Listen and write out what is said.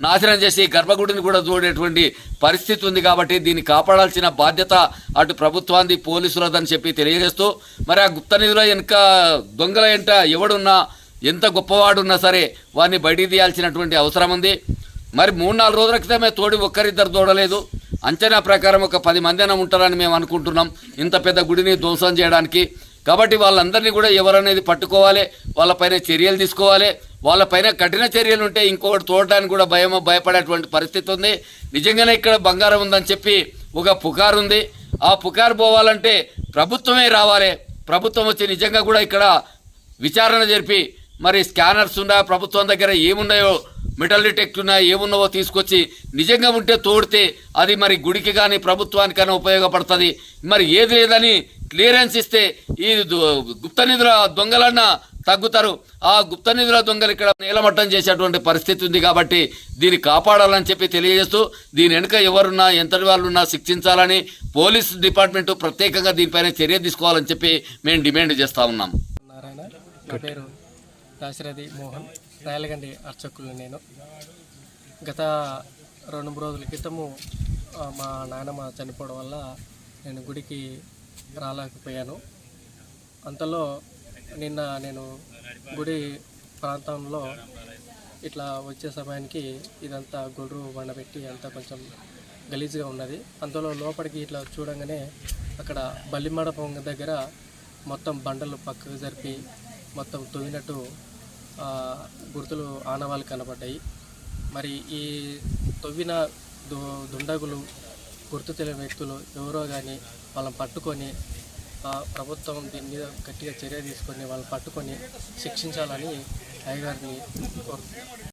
నాశనం చేసి గర్భగుడిని కూడా చూడేటువంటి పరిస్థితి ఉంది కాబట్టి దీన్ని కాపాడాల్సిన బాధ్యత అటు ప్రభుత్వాన్ని పోలీసులదని చెప్పి తెలియజేస్తూ మరి ఆ గుప్త నిధుల వెనుక దొంగల వెంట ఎవడున్నా ఎంత గొప్పవాడున్నా సరే వారిని బయటికి తీయాల్సినటువంటి అవసరం ఉంది. మరి మూడు నాలుగు రోజుల క్రితమే తోడి ఒక్కరిద్దరు తోడలేదు అంచనా ప్రకారం ఒక పది మంది అయినా ఉంటారని మేము అనుకుంటున్నాం. ఇంత పెద్ద గుడిని ధ్వంసం చేయడానికి కాబట్టి వాళ్ళందరినీ కూడా ఎవరనేది పట్టుకోవాలి వాళ్ళపైన చర్యలు తీసుకోవాలి వాళ్ళపైన కఠిన చర్యలు ఉంటే ఇంకొకటి తోడడానికి కూడా భయం భయపడేటువంటి పరిస్థితి ఉంది. నిజంగానే ఇక్కడ బంగారం ఉందని చెప్పి ఒక పుకారు ఉంది. ఆ పుకారు పోవాలంటే ప్రభుత్వమే రావాలి. ప్రభుత్వం వచ్చి నిజంగా కూడా ఇక్కడ విచారణ జరిపి మరి స్కానర్స్ ఉన్నా ప్రభుత్వం దగ్గర ఏమున్నాయో మెటల్ డిటెక్ట్ ఉన్నాయో ఏమున్నావో తీసుకొచ్చి నిజంగా ఉంటే తోడితే అది మరి గుడికి కానీ ప్రభుత్వానికైనా ఉపయోగపడుతుంది. మరి ఏది లేదని క్లియరెన్స్ ఇస్తే ఈ గుప్త నిధుల దొంగలన్నా తగ్గుతారు. ఆ గుప్త నిధుల దొంగలు ఇక్కడ నీలమట్టం చేసేటువంటి పరిస్థితి ఉంది కాబట్టి దీన్ని కాపాడాలని చెప్పి తెలియజేస్తూ దీని వెనుక ఎవరున్నా ఎంతటి వాళ్ళున్నా శిక్షించాలని పోలీస్ డిపార్ట్మెంట్ ప్రత్యేకంగా దీనిపైన చర్య తీసుకోవాలని చెప్పి మేము డిమాండ్ చేస్తా ఉన్నాం. నారాయణ నా పేరు దాశరథి మోహన్ రాయలగండి అర్చకులు నేను. గత రెండు మూడు రోజుల క్రితము మా నాన్నమ్మ చనిపోవడం వల్ల నేను గుడికి రాలేకపోయాను. అంతలో నిన్న నేను గుడి ప్రాంతంలో ఇట్లా వచ్చే సమయానికి ఇదంతా గొడ్రు వండబెట్టి అంతా కొంచెం గలీజ్గా ఉన్నది. అంతలో లోపలికి ఇట్లా చూడంగానే అక్కడ బల్లిమండపం దగ్గర మొత్తం బండలు పక్కకు జరిపి మొత్తం తొవ్వినట్టు గుర్తులు ఆనవాళ్ళు కనబడ్డాయి. మరి ఈ తొవ్విన దు దుండగులు గుర్తు తెలియని వ్యక్తులు ఎవరో కానీ వాళ్ళని పట్టుకొని ఆ, ప్రభుత్వం దీని మీద గట్టిగా చర్య తీసుకొని వాళ్ళని పట్టుకొని శిక్షించాలని అయ్యగారిని కోరుతున్నాను.